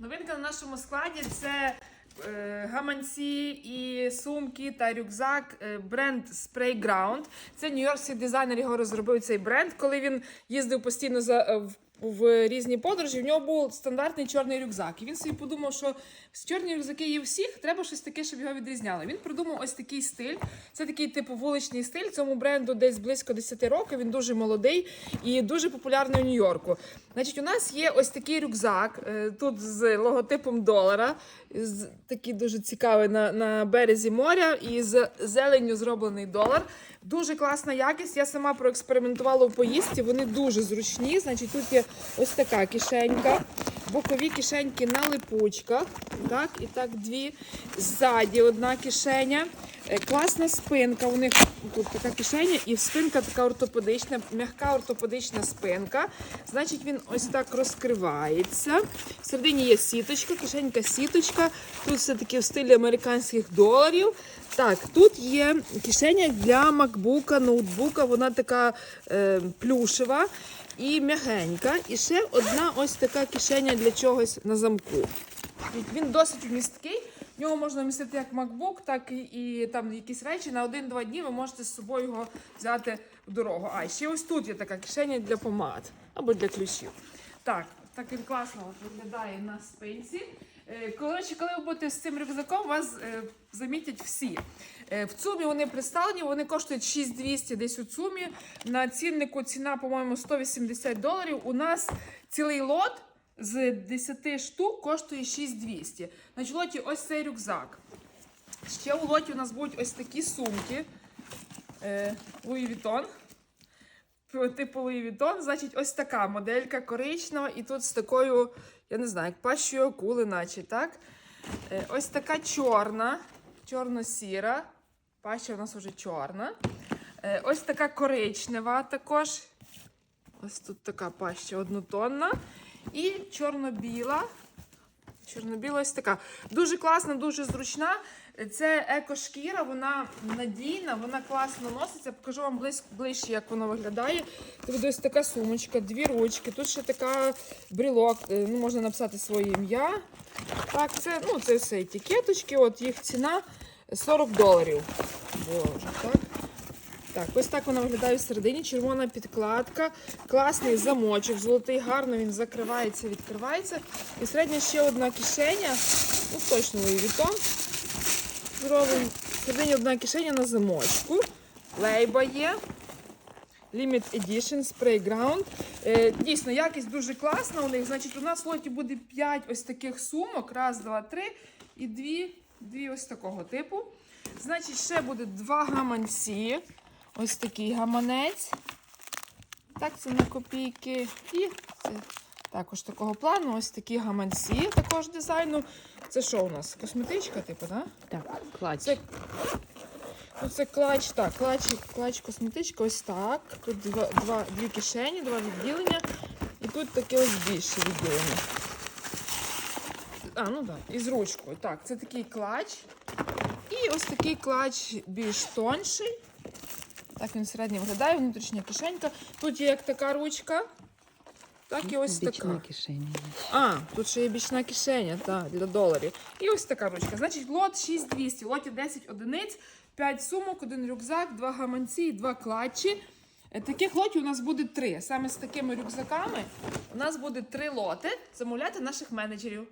Новинка на нашому складі це е, гаманці і сумки та рюкзак е, бренд Spray Ground. Це нью-йоркський дизайнер його розробив цей бренд. Коли він їздив постійно за е, в, в різні подорожі, в нього був стандартний чорний рюкзак. І він собі подумав, що чорні рюкзаки є всіх, треба щось таке, щоб його відрізняло. Він придумав ось такий стиль. Це такий типу вуличний стиль. Цьому бренду десь близько 10 років. Він дуже молодий і дуже популярний у Нью-Йорку. Значить, у нас є ось такий рюкзак е, тут з логотипом долара. з- Такий дуже цікавий на, на березі моря і з зеленню зроблений долар. Дуже класна якість. Я сама проекспериментувала в поїздці. Вони дуже зручні. Значить, тут є ось така кишенька, бокові кишеньки на липучках. Так, і так дві. Ззаді одна кишеня. Е, Класна спинка. У них тут така кишеня, і спинка така ортопедична, м'яка ортопедична спинка. Значить, він ось так розкривається. Всередині є сіточка, кишенька сіточка. Тут все таки в стилі американських доларів. Так, тут є кишеня для макбука, ноутбука. Вона така е, плюшева і м'ягенька. І ще одна ось така кишеня для чогось на замку. Він досить вмісткий. В нього можна вмістити як MacBook, так і, і там якісь речі. На один-два дні ви можете з собою його взяти в дорогу. А ще ось тут є така кишеня для помад або для ключів. Так, так він класно виглядає на спинці. Е, Коротше, коли ви будете з цим рюкзаком, вас е, замітять всі. Е, В ЦУМі вони представлені, вони коштують 6200 десь у ЦУМі. На ціннику ціна, по-моєму, 180 доларів. У нас цілий лот з 10 штук коштує 6200. Значить, в лоті ось цей рюкзак. Ще у лоті у нас будуть ось такі сумки. Е, Vuitton. Типу Louis Vuitton. Значить, ось така моделька коричнева, і тут з такою, я не знаю, як пащою акули, наче, так? Е, ось така чорна, чорно-сіра. Паща у нас вже чорна. Е, ось така коричнева також. Ось тут така паща однотонна. І чорно-біла. Чорно-біла ось така. Дуже класна, дуже зручна. Це екошкіра, вона надійна, вона класно носиться. Покажу вам ближче, як вона виглядає. Тут ось така сумочка, дві ручки. Тут ще така брілок, е, ну, можна написати своє ім'я. Так, це, ну, це все етикеточки, от їх ціна 40 доларів. Боже, так. Так, ось так вона виглядає всередині. Червона підкладка, класний замочок, золотий, гарно він закривається, відкривається. І середня ще одна кишеня. Ну, точно Louis Vuitton. Зробимо. Всередині одна кишеня на замочку. Лейба є. Limit Edition Spray Ground. Е, дійсно, якість дуже класна у них. Значить, у нас в лоті буде 5 ось таких сумок. Раз, два, три. І дві, дві ось такого типу. Значить, ще буде два гаманці. Ось такий гаманець. Так, це на копійки. І це також такого плану. Ось такі гаманці також дизайну. Це що у нас? Косметичка, типу, так? Да? Так, клач. Це, ну, це клач, так, клач, клач косметичка, ось так. Тут два, два, дві кишені, два відділення. І тут таке ось більше відділення. А, ну так, і з ручкою. Так, це такий клач. І ось такий клач більш тонший. Так він всередині виглядає, внутрішня кишенька. Тут є як така ручка, так і ось Бічна така. кишеня. А, тут ще є бічна кишеня, так, для доларів. І ось така ручка. Значить, лот 6200. В лоті 10 одиниць, 5 сумок, один рюкзак, два гаманці і два клатчі. Е, Таких лотів у нас буде три. Саме з такими рюкзаками у нас буде три лоти. Замовляти наших менеджерів.